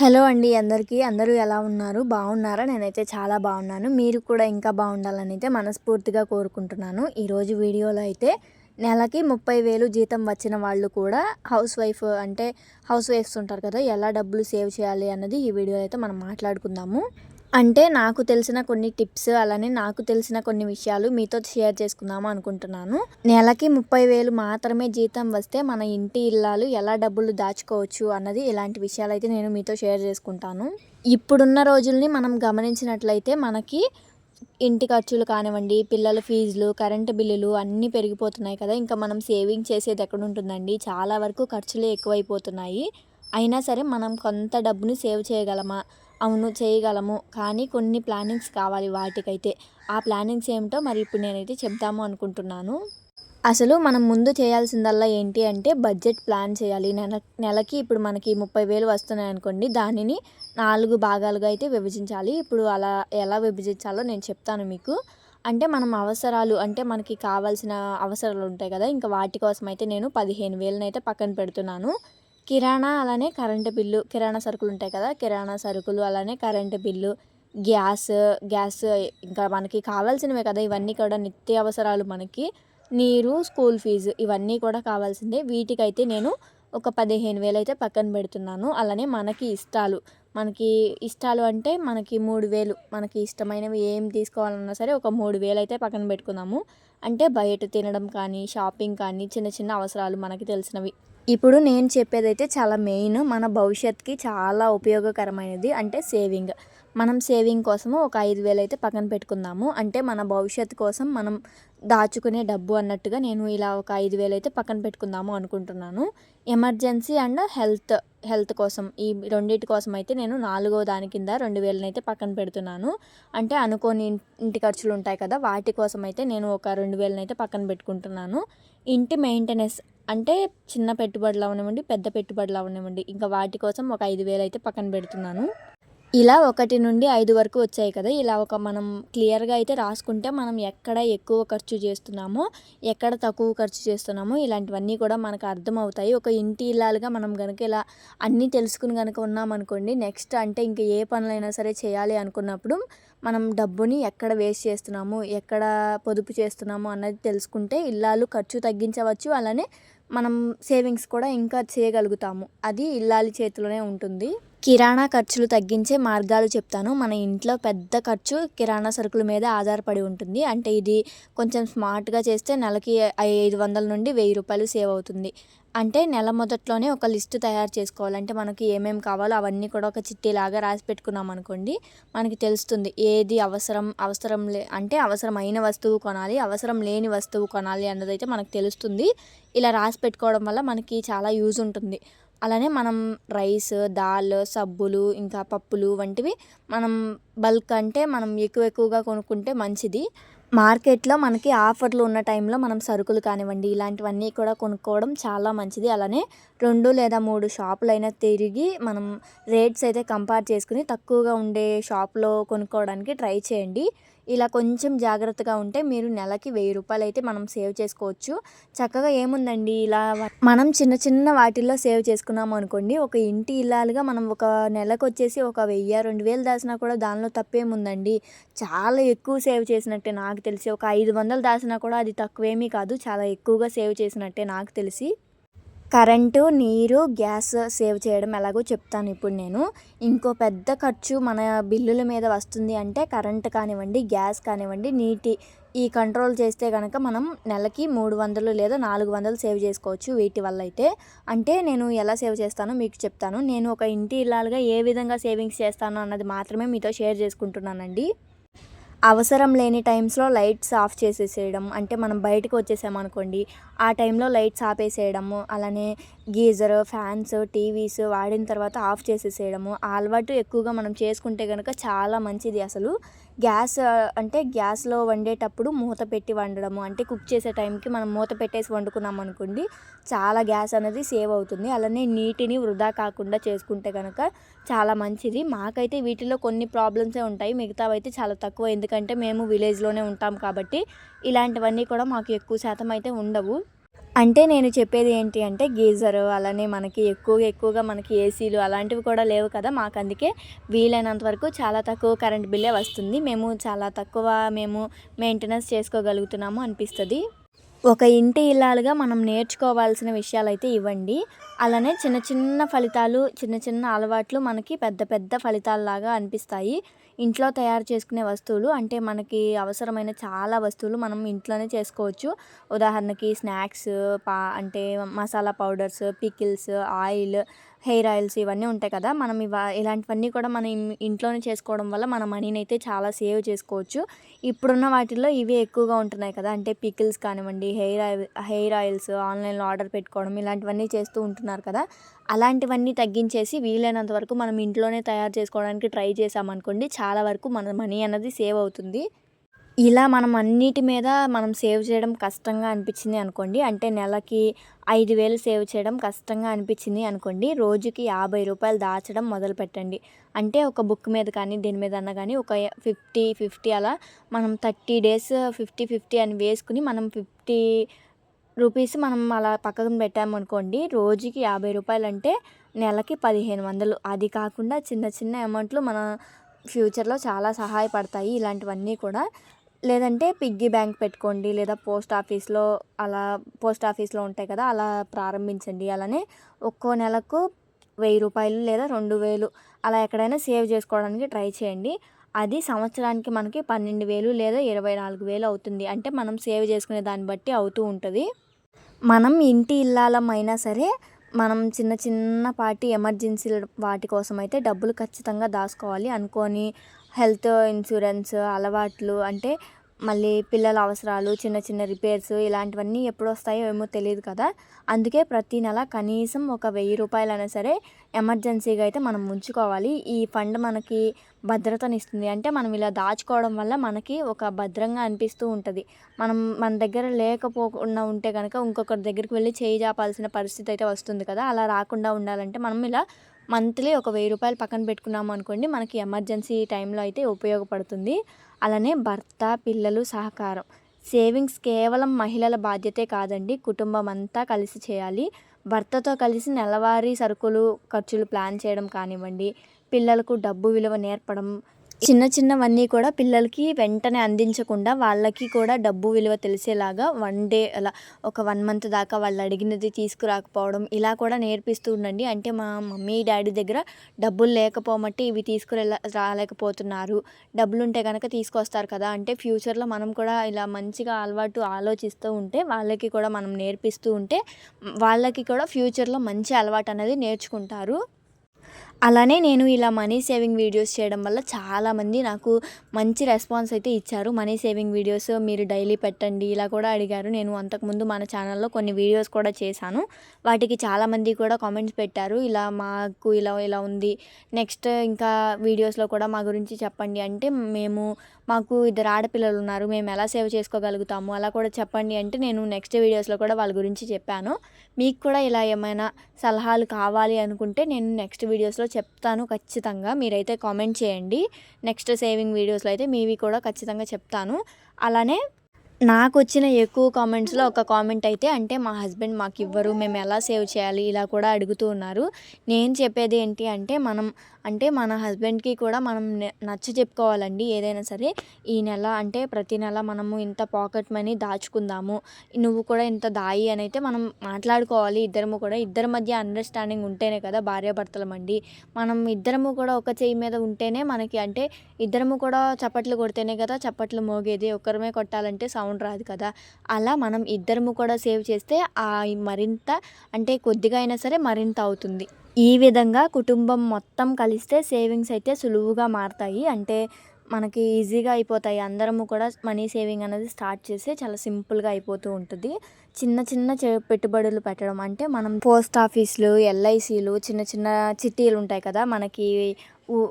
Hello అండి అందరికీ. అందరూ ఎలా ఉన్నారు? బాగున్నారా? నేనైతే చాలా బాగున్నాను. మీరు కూడా ఇంకా బాగుండాలని అయితే మనస్ఫూర్తిగా కోరుకుంటున్నాను. ఈరోజు వీడియోలో అయితే నెలకి ముప్పై వేలు జీతం వచ్చిన వాళ్ళు కూడా హౌస్ వైఫ్ అంటే హౌస్ వైఫ్స్ ఉంటారు కదా ఎలా డబ్బులు సేవ్ చేయాలి అన్నది ఈ వీడియోలో అయితే మనం మాట్లాడుకుందాము. అంటే నాకు తెలిసిన కొన్ని టిప్స్ అలానే నాకు తెలిసిన కొన్ని విషయాలు మీతో షేర్ చేసుకుందాము అనుకుంటున్నాను. నెలకి ముప్పై వేలు మాత్రమే జీతం వస్తే మన ఇంటి ఇల్లాలు ఎలా డబ్బులు దాచుకోవచ్చు అన్నది ఇలాంటి విషయాలు అయితే నేను మీతో షేర్ చేసుకుంటాను. ఇప్పుడున్న రోజుల్ని మనం గమనించినట్లయితే మనకి ఇంటి ఖర్చులు కానివ్వండి పిల్లల ఫీజులు కరెంటు బిల్లులు అన్నీ పెరిగిపోతున్నాయి కదా. ఇంకా మనం సేవింగ్ చేసేది ఎక్కడ ఉంటుందండి? చాలా వరకు ఖర్చులు ఎక్కువైపోతున్నాయి. అయినా సరే మనం కొంత డబ్బుని సేవ్ చేయగలమా? అవును చేయగలము. కానీ కొన్ని ప్లానింగ్స్ కావాలి వాటికైతే. ఆ ప్లానింగ్స్ ఏమిటో మరి ఇప్పుడు నేనైతే చెప్దాము అనుకుంటున్నాను. అసలు మనం ముందు చేయాల్సిందల్లా ఏంటి అంటే బడ్జెట్ ప్లాన్ చేయాలి. నెల నెలకి ఇప్పుడు మనకి ముప్పై వేలు వస్తున్నాయి అనుకోండి దానిని నాలుగు భాగాలుగా అయితే విభజించాలి. ఇప్పుడు అలా ఎలా విభజించాలో నేను చెప్తాను మీకు. అంటే మనం అవసరాలు అంటే మనకి కావాల్సిన అవసరాలు ఉంటాయి కదా ఇంకా వాటి కోసం అయితే నేను పదిహేను వేలనైతే పక్కన పెడుతున్నాను. కిరాణా అలానే కరెంటు బిల్లు కిరాణా సరుకులు ఉంటాయి కదా కిరాణా సరుకులు అలానే కరెంటు బిల్లు గ్యాస్ గ్యాస్ ఇంకా మనకి కావాల్సినవే కదా ఇవన్నీ కూడా నిత్య అవసరాలు మనకి నీరు స్కూల్ ఫీజు ఇవన్నీ కూడా కావాల్సిందే. వీటికైతే నేను ఒక పదిహేను వేలు అయితే పక్కన పెడుతున్నాను. అలానే మనకి ఇష్టాలు మనకి ఇష్టాలు అంటే మనకి మూడు వేలు మనకి ఇష్టమైనవి ఏం తీసుకోవాలన్నా సరే ఒక మూడు వేలు అయితే పక్కన పెట్టుకుందాము. అంటే బయట తినడం కానీ షాపింగ్ కానీ చిన్న చిన్న అవసరాలు మనకి తెలిసినవి. ఇప్పుడు నేను చెప్పేదైతే చాలా మెయిన్ మన భవిష్యత్తుకి చాలా ఉపయోగకరమైనది అంటే సేవింగ్. మనం సేవింగ్ కోసము ఒక ఐదు వేలు అయితే పక్కన పెట్టుకుందాము. అంటే మన భవిష్యత్తు కోసం మనం దాచుకునే డబ్బు అన్నట్టుగా నేను ఇలా ఒక ఐదు వేలు అయితే పక్కన పెట్టుకుందాము అనుకుంటున్నాను. ఎమర్జెన్సీ అండ్ హెల్త్ హెల్త్ కోసం ఈ రెండింటి కోసం అయితే నేను నాలుగో దాని కింద రెండు వేలనైతే పక్కన పెడుతున్నాను. అంటే అనుకోని ఇంటి ఖర్చులు ఉంటాయి కదా వాటి కోసం అయితే నేను ఒక రెండు వేలనైతే పక్కన పెట్టుకుంటున్నాను. ఇంటి మెయింటెనెన్స్ అంటే చిన్న పెట్టుబడులు అవనివ్వండి పెద్ద పెట్టుబడులు అవనివ్వండి. ఇంకా వాటి కోసం ఒక ఐదు వేలు అయితే పక్కన పెడుతున్నాను. ఇలా ఒకటి నుండి ఐదు వరకు వచ్చాయి కదా. ఇలా ఒక మనం క్లియర్గా అయితే రాసుకుంటే మనం ఎక్కడ ఎక్కువ ఖర్చు చేస్తున్నామో ఎక్కడ తక్కువ ఖర్చు చేస్తున్నామో ఇలాంటివన్నీ కూడా మనకు అర్థమవుతాయి. ఒక ఇంటి ఇల్లాలుగా మనం కనుక ఇలా అన్నీ తెలుసుకుని కనుక ఉన్నామనుకోండి నెక్స్ట్ అంటే ఇంకా ఏ పనులైనా సరే చేయాలి అనుకున్నప్పుడు మనం డబ్బుని ఎక్కడ వేస్ట్ చేస్తున్నాము ఎక్కడ పొదుపు చేస్తున్నాము అన్నది తెలుసుకుంటే ఇల్లాలు ఖర్చు తగ్గించవచ్చు. అలానే మనం సేవింగ్స్ కూడా ఇంకా చేయగలుగుతాము. అది ఇల్లాలి చేతిలోనే ఉంటుంది. కిరాణా ఖర్చులు తగ్గించే మార్గాలు చెప్తాను. మన ఇంట్లో పెద్ద ఖర్చు కిరాణా సరుకుల మీద ఆధారపడి ఉంటుంది. అంటే ఇది కొంచెం స్మార్ట్గా చేస్తే నెలకి ఐదు వందల నుండి వెయ్యి రూపాయలు సేవ్ అవుతుంది. అంటే నెల మొదట్లోనే ఒక లిస్ట్ తయారు చేసుకోవాలి. అంటే మనకి ఏమేమి కావాలో అవన్నీ కూడా ఒక చిట్టీలాగా రాసి పెట్టుకున్నాం అనుకోండి మనకి తెలుస్తుంది ఏది అవసరం అవసరం లే అంటే అవసరమైన వస్తువు కొనాలి అవసరం లేని వస్తువు కొనాలి అన్నదైతే మనకు తెలుస్తుంది. ఇలా రాసి పెట్టుకోవడం వల్ల మనకి చాలా యూజ్ ఉంటుంది. అలానే మనం రైస్ దాల్ సబ్బులు ఇంకా పప్పులు వంటివి మనం బల్క్ అంటే మనం ఎక్కువ ఎక్కువగా కొనుక్కుంటే మంచిది. మార్కెట్లో మనకి ఆఫర్లు ఉన్న టైంలో మనం సరుకులు కానివ్వండి ఇలాంటివన్నీ కూడా కొనుక్కోవడం చాలా మంచిది. అలానే రెండు లేదా మూడు షాపులైనా తిరిగి మనం రేట్స్ అయితే కంపేర్ చేసుకుని తక్కువగా ఉండే షాప్లో కొనుక్కోవడానికి ట్రై చేయండి. ఇలా కొంచెం జాగ్రత్తగా ఉంటే మీరు నెలకి వెయ్యి రూపాయలు అయితే మనం సేవ్ చేసుకోవచ్చు. చక్కగా ఏముందండి ఇలా మనం చిన్న చిన్న వాటిల్లో సేవ్ చేసుకున్నాము అనుకోండి ఒక ఇంటి ఇల్లాలుగా మనం ఒక నెలకు వచ్చేసి ఒక వెయ్యి రెండు వేలు దాచినా కూడా దానిలో తప్పేముందండి. చాలా ఎక్కువ సేవ్ చేసినట్టే నాకు తెలిసి ఒక ఐదు వందలు దాచినా కూడా అది తక్కువేమీ కాదు చాలా ఎక్కువగా సేవ్ చేసినట్టే నాకు తెలిసి. కరెంటు నీరు గ్యాస్ సేవ్ చేయడం ఎలాగో చెప్తాను ఇప్పుడు నేను. ఇంకో పెద్ద ఖర్చు మన బిల్లుల మీద వస్తుంది అంటే కరెంట్ కానివ్వండి గ్యాస్ కానివ్వండి నీటి ఈ కంట్రోల్ చేస్తే కనుక మనం నెలకి మూడు వందలు లేదా నాలుగు వందలు సేవ్ చేసుకోవచ్చు వీటి వల్ల అయితే. అంటే నేను ఎలా సేవ్ చేస్తానో మీకు చెప్తాను. నేను ఒక ఇంటి ఇల్లాలుగా ఏ విధంగా సేవింగ్స్ చేస్తానో అన్నది మాత్రమే మీతో షేర్ చేసుకుంటున్నానండి. అవసరం లేని టైమ్స్లో లైట్స్ ఆఫ్ చేసేసేయడం. అంటే మనం బయటకు వచ్చేసామనుకోండి ఆ టైంలో లైట్స్ ఆపేసేయడము అలానే గీజర్ ఫ్యాన్స్ టీవీస్ వాడిన తర్వాత ఆఫ్ చేసేసేయడము ఆ అలవాటు ఎక్కువగా మనం చేసుకుంటే కనుక చాలా మంచిది అసలు. గ్యాస్ అంటే గ్యాస్లో వండేటప్పుడు మూత పెట్టి వండడము. అంటే కుక్ చేసే టైంకి మనం మూత పెట్టేసి వండుకున్నాం అనుకోండి చాలా గ్యాస్ అనేది సేవ్ అవుతుంది. అలానే నీటిని వృధా కాకుండా చేసుకుంటే కనుక చాలా మంచిది. మాకైతే వీటిలో కొన్ని ప్రాబ్లమ్సే ఉంటాయి. మిగతావైతే చాలా తక్కువ. ఎందుకంటే మేము విలేజ్లోనే ఉంటాం కాబట్టి ఇలాంటివన్నీ కూడా మాకు ఎక్కువ శాతం అయితే ఉండవు. అంటే నేను చెప్పేది ఏంటి అంటే గీజర్ అలానే మనకి ఎక్కువగా ఎక్కువగా మనకి ఏసీలు అలాంటివి కూడా లేవు కదా మాకు అందుకే వీలైనంత వరకు చాలా తక్కువ కరెంట్ బిల్లే వస్తుంది. మేము చాలా తక్కువ మేము మెయింటెనెన్స్ చేసుకోగలుగుతున్నాము అనిపిస్తుంది. ఒక ఇంటి ఇల్లాలుగా మనం నేర్చుకోవాల్సిన విషయాలు అయితే ఇవ్వండి. అలానే చిన్న చిన్న ఫలితాలు చిన్న చిన్న అలవాట్లు మనకి పెద్ద పెద్ద ఫలితాలలాగా అనిపిస్తాయి. ఇంట్లో తయారు చేసుకునే వస్తువులు అంటే మనకి అవసరమైన చాలా వస్తువులు మనం ఇంట్లోనే చేసుకోవచ్చు. ఉదాహరణకి స్నాక్స్ పా అంటే masala powders pickles oil hair oils ఇవన్నీ ఉంటాయి కదా మనం ఇవ ఇలాంటివన్నీ కూడా మనం ఇంట్లోనే చేసుకోవడం వల్ల మన మనీని అయితే చాలా సేవ్ చేసుకోవచ్చు. ఇప్పుడున్న వాటిల్లో ఇవే ఎక్కువగా ఉంటున్నాయి కదా అంటే పికిల్స్ కానివ్వండి హెయిర్ ఆయిల్ హెయిర్ ఆయిల్స్ ఆన్లైన్లో ఆర్డర్ పెట్టుకోవడం ఇలాంటివన్నీ చేస్తూ ఉంటున్నారు కదా అలాంటివన్నీ తగ్గించేసి వీలైనంత వరకు మనం ఇంట్లోనే తయారు చేసుకోవడానికి ట్రై చేసామనుకోండి చాలా వరకు మన మనీ అన్నది సేవ్ అవుతుంది. ఇలా మనం అన్నిటి మీద మనం సేవ్ చేయడం కష్టంగా అనిపించింది అనుకోండి. అంటే నెలకి ఐదు వేలు సేవ్ చేయడం కష్టంగా అనిపించింది అనుకోండి. రోజుకి యాభై రూపాయలు దాచడం మొదలు పెట్టండి. అంటే ఒక బుక్ మీద కానీ దేని మీద అన్నా కానీ ఒక ఫిఫ్టీ ఫిఫ్టీ అలా మనం థర్టీ డేస్ ఫిఫ్టీ ఫిఫ్టీ అని వేసుకుని మనం ఫిఫ్టీ రూపీస్ మనం అలా పక్కన పెట్టామనుకోండి రోజుకి యాభై రూపాయలు అంటే నెలకి పదిహేను వందలు. అది కాకుండా చిన్న చిన్న అమౌంట్లు మన ఫ్యూచర్లో చాలా సహాయపడతాయి. ఇలాంటివన్నీ కూడా లేదంటే పిగ్గీ బ్యాంక్ పెట్టుకోండి లేదా పోస్ట్ ఆఫీస్లో అలా పోస్ట్ ఆఫీస్లో ఉంటాయి కదా అలా ప్రారంభించండి. అలానే ఒక్కో నెలకు వెయ్యి రూపాయలు లేదా రెండు వేలు అలా ఎక్కడైనా సేవ్ చేసుకోవడానికి ట్రై చేయండి. అది సంవత్సరానికి మనకి పన్నెండు వేలు లేదా ఇరవై నాలుగు వేలు అవుతుంది. అంటే మనం సేవ్ చేసుకునే దాన్ని బట్టి అవుతూ ఉంటుంది. మనం ఇంటి ఇల్లాలం అయినా సరే మనం చిన్న చిన్నపాటి ఎమర్జెన్సీల వాటి కోసం అయితే డబ్బులు ఖచ్చితంగా దాచుకోవాలి అనుకోని హెల్త్ ఇన్సూరెన్స్ అలవాట్లు అంటే మళ్ళీ పిల్లల అవసరాలు చిన్న చిన్న రిపేర్స్ ఇలాంటివన్నీ ఎప్పుడు వస్తాయో ఏమో తెలియదు కదా. అందుకే ప్రతి నెల కనీసం ఒక వెయ్యి రూపాయలైనా సరే ఎమర్జెన్సీగా అయితే మనం ఉంచుకోవాలి. ఈ ఫండ్ మనకి భద్రతనిస్తుంది. అంటే మనం ఇలా దాచుకోవడం వల్ల మనకి ఒక భద్రంగా అనిపిస్తూ ఉంటుంది. మనం మన దగ్గర లేకపోకుండా ఉంటే కనుక ఇంకొకరి దగ్గరికి వెళ్ళి చేయి జాపాల్సిన పరిస్థితి అయితే వస్తుంది కదా. అలా రాకుండా ఉండాలంటే మనం ఇలా మంత్లీ ఒక వెయ్యి రూపాయలు పక్కన పెట్టుకున్నాము అనుకోండి మనకి ఎమర్జెన్సీ టైంలో అయితే ఉపయోగపడుతుంది. అలానే భర్త పిల్లలు సహకారం. సేవింగ్స్ కేవలం మహిళల బాధ్యతే కాదండి కుటుంబం అంతా కలిసి చేయాలి. భర్తతో కలిసి నెలవారీ సరుకులు ఖర్చులు ప్లాన్ చేయడం కానివ్వండి పిల్లలకు డబ్బు విలువ నేర్పడం చిన్న చిన్నవన్నీ కూడా పిల్లలకి వెంటనే అందించకుండా వాళ్ళకి కూడా డబ్బు విలువ తెలిసేలాగా వన్ డే అలా ఒక వన్ మంత్ దాకా వాళ్ళు అడిగినది తీసుకురాకపోవడం ఇలా కూడా నేర్పిస్తూ ఉండండి. అంటే మా మమ్మీ డాడీ దగ్గర డబ్బులు లేకపోమట్టి ఇవి తీసుకురెళ్ళ రాలేకపోతున్నారు. డబ్బులు ఉంటే కనుక తీసుకొస్తారు కదా. అంటే ఫ్యూచర్లో మనం కూడా ఇలా మంచిగా అలవాటు ఆలోచిస్తూ ఉంటే వాళ్ళకి కూడా మనం నేర్పిస్తూ ఉంటే వాళ్ళకి కూడా ఫ్యూచర్లో మంచి అలవాటు అనేది నేర్చుకుంటారు. అలానే నేను ఇలా మనీ సేవింగ్ వీడియోస్ చేయడం వల్ల చాలామంది నాకు మంచి రెస్పాన్స్ అయితే ఇచ్చారు. మనీ సేవింగ్ వీడియోస్ మీరు డైలీ పెట్టండి ఇలా కూడా అడిగారు. నేను అంతకుముందు మన ఛానల్లో కొన్ని వీడియోస్ కూడా చేశాను. వాటికి చాలామంది కూడా కామెంట్స్ పెట్టారు. ఇలా మాకు ఇలా ఇలా ఉంది. నెక్స్ట్ ఇంకా వీడియోస్లో కూడా మా గురించి చెప్పండి అంటే మేము మాకు ఇద్దరు ఆడపిల్లలు ఉన్నారు. మేము ఎలా సేవ్ చేసుకోగలుగుతాము? అలా కూడా చెప్పండి అంటే నేను నెక్స్ట్ వీడియోస్లో కూడా వాళ్ళ గురించి చెప్పాను. మీకు కూడా ఇలా ఏమైనా సలహాలు కావాలి అనుకుంటే నేను నెక్స్ట్ వీడియోస్లో చెప్తాను ఖచ్చితంగా. మీరైతే కామెంట్ చేయండి. నెక్స్ట్ సేవింగ్ వీడియోస్లో అయితే మీవి కూడా ఖచ్చితంగా చెప్తాను. అలానే నాకు వచ్చిన ఎక్కువ కామెంట్స్లో ఒక కామెంట్ అయితే అంటే మా హస్బెండ్ మాకు ఇవ్వరు మేము ఎలా సేవ్ చేయాలి? ఇలా కూడా అడుగుతూ ఉన్నారు. నేను చెప్పేది ఏంటి అంటే మనం అంటే మన హస్బెండ్కి కూడా మనం నచ్చ చెప్పుకోవాలండి ఏదైనా సరే. ఈ నెల అంటే ప్రతి నెల మనము ఇంత పాకెట్ మనీ దాచుకుందాము. నువ్వు కూడా ఇంత దాయి అని అయితే మనం మాట్లాడుకోవాలి. ఇద్దరము కూడా ఇద్దరి మధ్య అండర్స్టాండింగ్ ఉంటేనే కదా భార్యాభర్తలమండి మనం ఇద్దరము కూడా ఒక చేయి మీద ఉంటేనే మనకి అంటే ఇద్దరము కూడా చప్పట్లు కొడితేనే కదా చప్పట్లు మోగేది. ఒకరమే కొట్టాలంటే సౌండ్ రాదు కదా. అలా మనం ఇద్దరము కూడా సేవ్ చేస్తే ఆ మరింత అంటే కొద్దిగా అయినా సరే మరింత అవుతుంది. ఈ విధంగా కుటుంబం మొత్తం కలిస్తే సేవింగ్స్ అయితే సులువుగా మారతాయి. అంటే మనకి ఈజీగా అయిపోతాయి. అందరము కూడా మనీ సేవింగ్ అనేది స్టార్ట్ చేస్తే చాలా సింపుల్గా అయిపోతూ ఉంటుంది. చిన్న చిన్న పెట్టుబడులు పెట్టడం అంటే మనం పోస్ట్ ఆఫీసులు ఎల్ఐసీలు చిన్న చిన్న చిట్టీలు ఉంటాయి కదా మనకి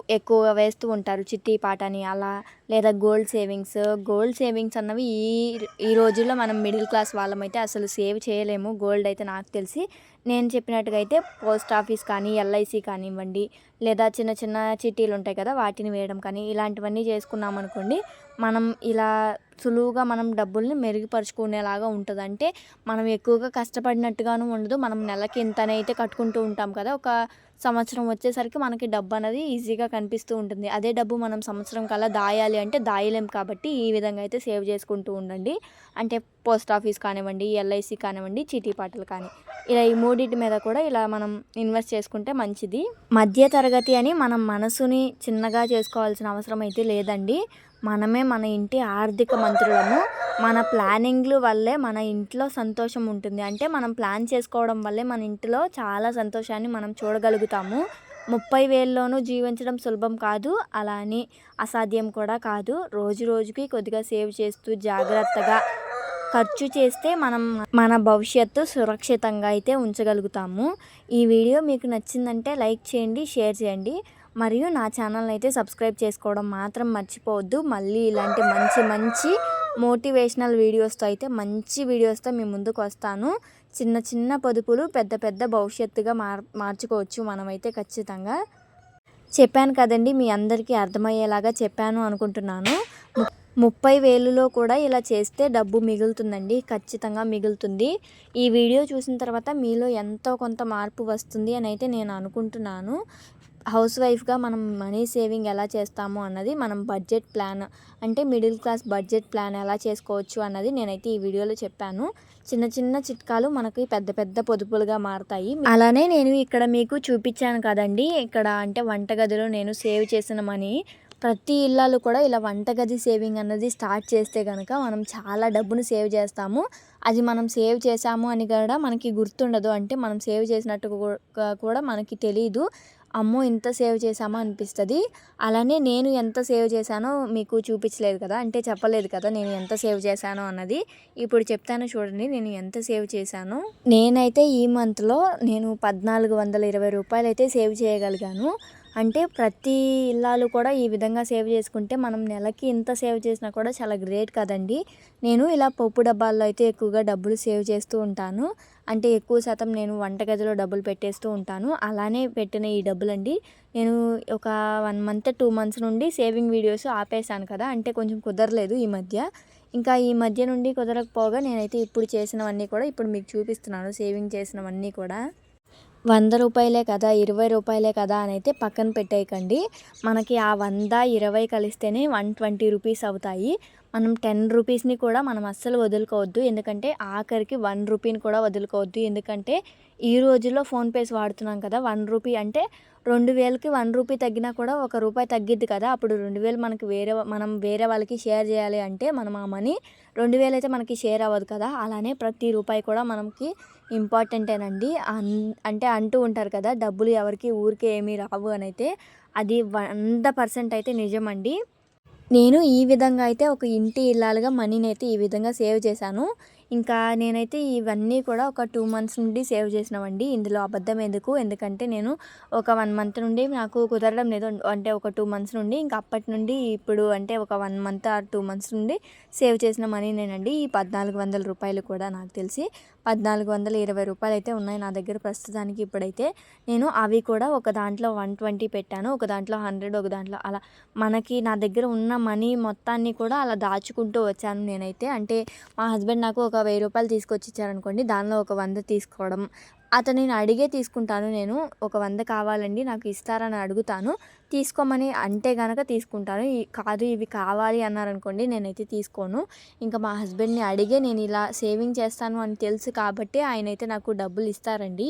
ఎక్కువగా వేస్తూ ఉంటారు. చిట్టి పాటని అలా లేదా గోల్డ్ సేవింగ్స్. గోల్డ్ సేవింగ్స్ అన్నవి ఈ ఈ రోజుల్లో మనం మిడిల్ క్లాస్ వాళ్ళమైతే అసలు సేవ్ చేయలేము. గోల్డ్ అయితే నాకు తెలిసి నేను చెప్పినట్టుగా అయితే పోస్ట్ ఆఫీస్ కానీ ఎల్ఐసి కానివ్వండి లేదా చిన్న చిన్న చిట్టీలు ఉంటాయి కదా వాటిని వేయడం కానీ ఇలాంటివన్నీ చేసుకున్నాం అనుకోండి మనం ఇలా సులువుగా మనం డబ్బుల్ని మెరుగుపరుచుకునేలాగా ఉంటుంది అంటే మనం ఎక్కువగా కష్టపడినట్టుగాను ఉండదు. మనం నెలకి ఇంతనే అయితే కట్టుకుంటూ ఉంటాం కదా ఒక సంవత్సరం వచ్చేసరికి మనకి డబ్బు అనేది ఈజీగా కనిపిస్తూ ఉంటుంది. అదే డబ్బు మనం సంవత్సరం కల్లా దాయాలి అంటే దాయలేం కాబట్టి ఈ విధంగా అయితే సేవ్ చేసుకుంటూ ఉండండి. అంటే పోస్ట్ ఆఫీస్ కానివ్వండి ఎల్ఐసి కానివ్వండి చీటీ పాటలు కానీ. ఇలా ఈ మూడింటి మీద కూడా ఇలా మనం ఇన్వెస్ట్ చేసుకుంటే మంచిది. మధ్య తరగతి అని మనం మనసుని చిన్నగా చేసుకోవాల్సిన అవసరం అయితే లేదండి. మనమే మన ఇంటి ఆర్థిక మంత్రులము. మన ప్లానింగ్లు వల్లే మన ఇంట్లో సంతోషం ఉంటుంది. అంటే మనం ప్లాన్ చేసుకోవడం వల్లే మన ఇంట్లో చాలా సంతోషాన్ని మనం చూడగలుగుతాము. ముప్పై వేల్లోనూ జీవించడం సులభం కాదు. అలా అని అసాధ్యం కూడా కాదు. రోజు రోజుకి కొద్దిగా సేవ్ చేస్తూ జాగ్రత్తగా ఖర్చు చేస్తే మనం మన భవిష్యత్తు సురక్షితంగా అయితే ఉంచగలుగుతాము. ఈ వీడియో మీకు నచ్చిందంటే లైక్ చేయండి షేర్ చేయండి. మరియు నా ఛానల్ అయితే సబ్స్క్రైబ్ చేసుకోవడం మాత్రం మర్చిపోవద్దు. మళ్ళీ ఇలాంటి మంచి మంచి మోటివేషనల్ వీడియోస్తో అయితే మంచి వీడియోస్తో మీ ముందుకు వస్తాను. చిన్న చిన్న పొదుపులు పెద్ద పెద్ద భవిష్యత్తుగా మార్ మార్చుకోవచ్చు మనమైతే ఖచ్చితంగా. చెప్పాను కదండి మీ అందరికీ అర్థమయ్యేలాగా చెప్పాను అనుకుంటున్నాను. ముప్పై వేలులో కూడా ఇలా చేస్తే డబ్బు మిగులుతుందండి. ఖచ్చితంగా మిగులుతుంది. ఈ వీడియో చూసిన తర్వాత మీలో ఎంతో కొంత మార్పు వస్తుంది అని అయితే నేను అనుకుంటున్నాను. హౌస్ వైఫ్గా మనం మనీ సేవింగ్ ఎలా చేస్తాము అన్నది మనం బడ్జెట్ ప్లాన్ అంటే మిడిల్ క్లాస్ బడ్జెట్ ప్లాన్ ఎలా చేసుకోవచ్చు అన్నది నేనైతే ఈ వీడియోలో చెప్పాను. చిన్న చిన్న చిట్కాలు మనకి పెద్ద పెద్ద పొదుపులుగా మారుతాయి. అలానే నేను ఇక్కడ మీకు చూపించాను కదండి ఇక్కడ అంటే వంటగదిలో నేను సేవ్ చేసిన మనీ. ప్రతి ఇళ్ళలో కూడా ఇలా వంటగది సేవింగ్ అన్నది స్టార్ట్ చేస్తే కనుక మనం చాలా డబ్బును సేవ్ చేస్తాము. అది మనం సేవ్ చేసాము అని కూడా మనకి గుర్తుండదు అంటే మనం సేవ్ చేసినట్టు కూడా మనకి తెలియదు అమ్మో ఇంత సేవ్ చేశామా అనిపిస్తుంది. అలానే నేను ఎంత సేవ్ చేశానో మీకు చూపించలేదు కదా అంటే చెప్పలేదు కదా నేను ఎంత సేవ్ చేశానో అన్నది. ఇప్పుడు చెప్తాను చూడండి నేను ఎంత సేవ్ చేశాను. నేనైతే ఈ మంత్లో నేను పద్నాలుగు వందల ఇరవై రూపాయలు అయితే సేవ్ చేయగలిగాను. అంటే ప్రతి ఇల్లాలు కూడా ఈ విధంగా సేవ్ చేసుకుంటే మనం నెలకి ఇంత సేవ్ చేసినా కూడా చాలా గ్రేట్ కదండి. నేను ఇలా పప్పు డబ్బాల్లో అయితే ఎక్కువగా డబ్బులు సేవ్ చేస్తూ ఉంటాను. అంటే ఎక్కువ శాతం నేను వంటగదిలో డబ్బులు పెట్టేస్తూ ఉంటాను. అలానే పెట్టిన ఈ డబ్బులు అండి నేను ఒక వన్ మంత్ టూ మంత్స్ నుండి సేవింగ్ వీడియోస్ ఆపేశాను కదా అంటే కొంచెం కుదరలేదు ఈ మధ్య. ఇంకా ఈ మధ్య నుండి కుదరకపోగా నేనైతే ఇప్పుడు చేసినవన్నీ కూడా ఇప్పుడు మీకు చూపిస్తున్నాను సేవింగ్ చేసినవన్నీ కూడా. వంద రూపాయలే కదా ఇరవై రూపాయలే కదా అని అయితే పక్కన పెట్టేయకండి. మనకి ఆ వంద ఇరవై కలిస్తేనే వన్ ట్వంటీ రూపీస్ అవుతాయి. మనం టెన్ రూపీస్ని కూడా మనం అస్సలు వదులుకోవద్దు. ఎందుకంటే ఆఖరికి వన్ రూపీని కూడా వదులుకోవద్దు. ఎందుకంటే ఈ రోజుల్లో ఫోన్పేస్ వాడుతున్నాం కదా వన్ రూపీ అంటే రెండు వేలకి వన్ రూపీ తగ్గినా కూడా ఒక రూపాయి తగ్గిద్ది కదా. అప్పుడు రెండు వేలు మనకి వేరే మనం వేరే వాళ్ళకి షేర్ చేయాలి అంటే మనం ఆ మనీ రెండు వేలు అయితే మనకి షేర్ అవ్వదు కదా. అలానే ప్రతి రూపాయి కూడా మనకి ఇంపార్టెంటేనండి. అంటే అంటూ ఉంటారు కదా డబ్బులు ఎవరికి ఊరికే ఏమీ రావు అని అయితే అది వంద పర్సెంట్ అయితే నిజమండి. నేను ఈ విధంగా అయితే ఒక ఇంటి ఇల్లాలుగా మనీని అయితే ఈ విధంగా సేవ్ చేశాను. ఇంకా నేనైతే ఇవన్నీ కూడా ఒక టూ మంత్స్ నుండి సేవ్ చేసినవండి ఇందులో అబద్ధం ఎందుకు? ఎందుకంటే నేను ఒక వన్ మంత్ నుండి నాకు కుదరడం లేదు. అంటే ఒక టూ మంత్స్ నుండి ఇంకా అప్పటి నుండి ఇప్పుడు అంటే ఒక one month or two months నుండి సేవ్ చేసిన మనీ నేనండి. ఈ పద్నాలుగు వందల రూపాయలు కూడా నాకు తెలిసి పద్నాలుగు వందల ఇరవై రూపాయలు అయితే ఉన్నాయి నా దగ్గర ప్రస్తుతానికి ఇప్పుడైతే. నేను అవి కూడా ఒక దాంట్లో వన్ ట్వంటీ పెట్టాను. ఒక దాంట్లో హండ్రెడ్ ఒక దాంట్లో అలా మనకి నా దగ్గర ఉన్న మనీ మొత్తాన్ని కూడా అలా దాచుకుంటూ వచ్చాను నేనైతే. అంటే మా హస్బెండ్ నాకు ఒక వెయ్యి రూపాయలు తీసుకొచ్చి ఇచ్చారనుకోండి దానిలో ఒక వంద తీసుకోవడం. అతను నేను అడిగే తీసుకుంటాను నేను ఒక వంద కావాలండి నాకు ఇస్తారని అడుగుతాను. తీసుకోమని అంటే కనుక తీసుకుంటాను. కాదు ఇవి కావాలి అన్నారనుకోండి నేనైతే తీసుకోను. ఇంకా మా హస్బెండ్ని అడిగే నేను ఇలా సేవింగ్ చేస్తాను అని తెలుసు కాబట్టి ఆయనైతే నాకు డబ్బులు ఇస్తారండి.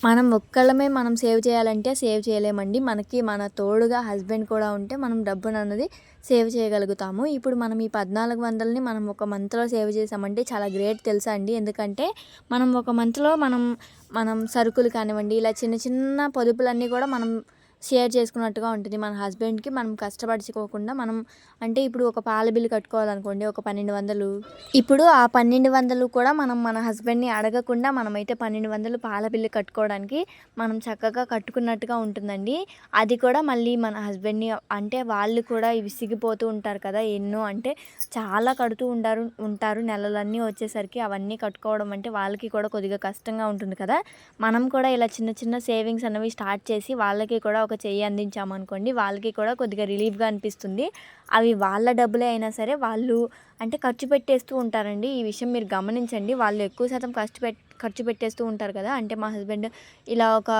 మనం ఒక్కళ్ళమే మనం సేవ్ చేయాలంటే సేవ్ చేయలేమండి. మనకి మన తోడుగా హస్బెండ్ కూడా ఉంటే మనం డబ్బును అన్నది సేవ్ చేయగలుగుతాము. ఇప్పుడు మనం ఈ పద్నాలుగు వందలని మనం ఒక మంత్లో సేవ్ చేసామంటే చాలా గ్రేట్ తెలుసా అండి. ఎందుకంటే మనం ఒక మంత్లో మనం మనం సరుకులు కానివ్వండి ఇలా చిన్న చిన్న పొదుపులన్నీ కూడా మనం షేర్ చేసుకున్నట్టుగా ఉంటుంది. మన హస్బెండ్కి మనం కష్టపడుచుకోకుండా మనం అంటే ఇప్పుడు ఒక పాల బిల్లు కట్టుకోవాలనుకోండి ఒక పన్నెండు వందలు. ఇప్పుడు ఆ పన్నెండు వందలు కూడా మనం మన హస్బెండ్ని అడగకుండా మనమైతే పన్నెండు వందలు పాల బిల్లు కట్టుకోవడానికి మనం చక్కగా కట్టుకున్నట్టుగా ఉంటుందండి. అది కూడా మళ్ళీ మన హస్బెండ్ని అంటే వాళ్ళు కూడా విసిగిపోతూ ఉంటారు కదా ఎన్నో అంటే చాలా కడుతూ ఉంటారు ఉంటారు. నెలలన్నీ వచ్చేసరికి అవన్నీ కట్టుకోవడం అంటే వాళ్ళకి కూడా కొద్దిగా కష్టంగా ఉంటుంది కదా. మనం కూడా ఇలా చిన్న చిన్న సేవింగ్స్ అనేవి స్టార్ట్ చేసి వాళ్ళకి కూడా ఒక చెయ్యి అందించామనుకోండి వాళ్ళకి కూడా కొద్దిగా రిలీఫ్గా అనిపిస్తుంది. అవి వాళ్ళ డబ్బులే అయినా సరే వాళ్ళు అంటే ఖర్చు పెట్టేస్తూ ఉంటారండి. ఈ విషయం మీరు గమనించండి. వాళ్ళు ఎక్కువ శాతం ఖర్చు పెట్ ఖర్చు పెట్టేస్తూ ఉంటారు కదా. అంటే మా హస్బెండ్ ఇలా ఒక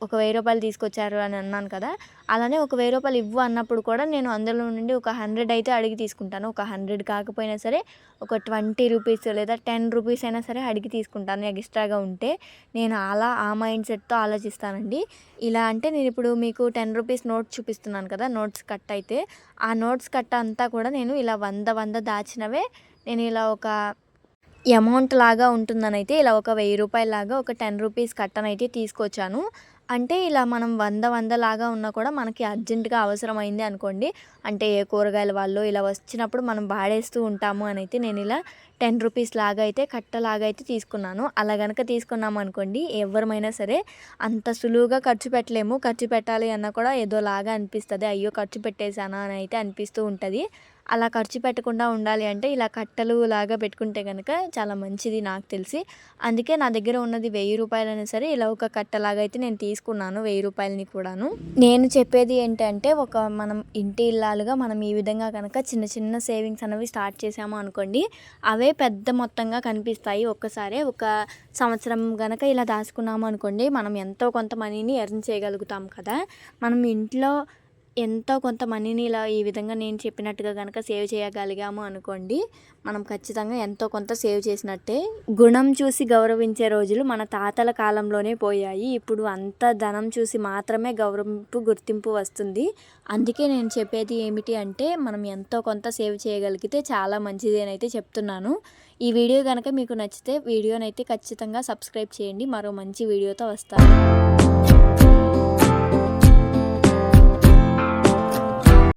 ఒక వెయ్యి రూపాయలు తీసుకొచ్చారు అని అన్నాను కదా అలానే ఒక వెయ్యి రూపాయలు ఇవ్వు అన్నప్పుడు కూడా నేను అందులో నుండి ఒక హండ్రెడ్ అయితే అడిగి తీసుకుంటాను. ఒక హండ్రెడ్ కాకపోయినా సరే ఒక ట్వంటీ రూపీస్ లేదా టెన్ రూపీస్ అయినా సరే అడిగి తీసుకుంటాను ఎక్స్ట్రాగా ఉంటే. నేను అలా ఆ మైండ్ సెట్తో ఆలోచిస్తానండి. ఇలా అంటే నేను ఇప్పుడు మీకు టెన్ రూపీస్ నోట్స్ చూపిస్తున్నాను కదా నోట్స్ కట్ అయితే ఆ నోట్స్ కట్ట అంతా కూడా నేను ఇలా వంద వంద దాచినవే నేను ఇలా ఒక అమౌంట్ లాగా ఉంటుందని అయితే ఇలా ఒక వెయ్యి రూపాయల లాగా ఒక టెన్ రూపీస్ కట్టనైతే తీసుకొచ్చాను. అంటే ఇలా మనం వంద వంద లాగా ఉన్నా కూడా మనకి అర్జెంటుగా అవసరమైంది అనుకోండి. అంటే ఏ కూరగాయల వాళ్ళు ఇలా వచ్చినప్పుడు మనం వాడేస్తూ ఉంటాము అని అయితే నేను ఇలా టెన్ రూపీస్ లాగా అయితే కట్టలాగా అయితే తీసుకున్నాను. అలా కనుక తీసుకున్నాము అనుకోండి ఎవరమైనా సరే అంత సులువుగా ఖర్చు పెట్టలేము. ఖర్చు పెట్టాలి అన్న కూడా ఏదో లాగా అనిపిస్తుంది. అయ్యో ఖర్చు పెట్టేశానా అని అయితే అనిపిస్తూ ఉంటుంది. అలా ఖర్చు పెట్టకుండా ఉండాలి అంటే ఇలా కట్టలు లాగా పెట్టుకుంటే కనుక చాలా మంచిది నాకు తెలిసి. అందుకే నా దగ్గర ఉన్నది వెయ్యి రూపాయలైనా సరే ఇలా ఒక కట్టలాగా అయితే నేను తీసుకున్నాను వెయ్యి రూపాయలని కూడాను. నేను చెప్పేది ఏంటంటే ఒక మనం ఇంటి ఇల్లాలుగా మనం ఈ విధంగా కనుక చిన్న చిన్న సేవింగ్స్ అనేవి స్టార్ట్ చేసాము అనుకోండి అవే పెద్ద మొత్తంగా కనిపిస్తాయి. ఒక్కసారే ఒక సంవత్సరం కనుక ఇలా దాచుకున్నాము అనుకోండి మనం ఎంతో కొంత మనీని ఎర్న్ చేయగలుగుతాం కదా. మనం ఇంట్లో ఎంతో కొంత మనీని ఇలా ఈ విధంగా నేను చెప్పినట్టుగా కనుక సేవ్ చేయగలిగాము అనుకోండి మనం ఖచ్చితంగా ఎంతో కొంత సేవ్ చేసినట్టే. గుణం చూసి గౌరవించే రోజులు మన తాతల కాలంలోనే పోయాయి. ఇప్పుడు అంత ధనం చూసి మాత్రమే గౌరవింపు గుర్తింపు వస్తుంది. అందుకే నేను చెప్పేది ఏమిటి అంటే మనం ఎంతో కొంత సేవ్ చేయగలిగితే చాలా మంచిదేనైతే చెప్తున్నాను. ఈ వీడియో కనుక మీకు నచ్చితే వీడియోనైతే ఖచ్చితంగా సబ్స్క్రైబ్ చేయండి. మరో మంచి వీడియోతో వస్తాను.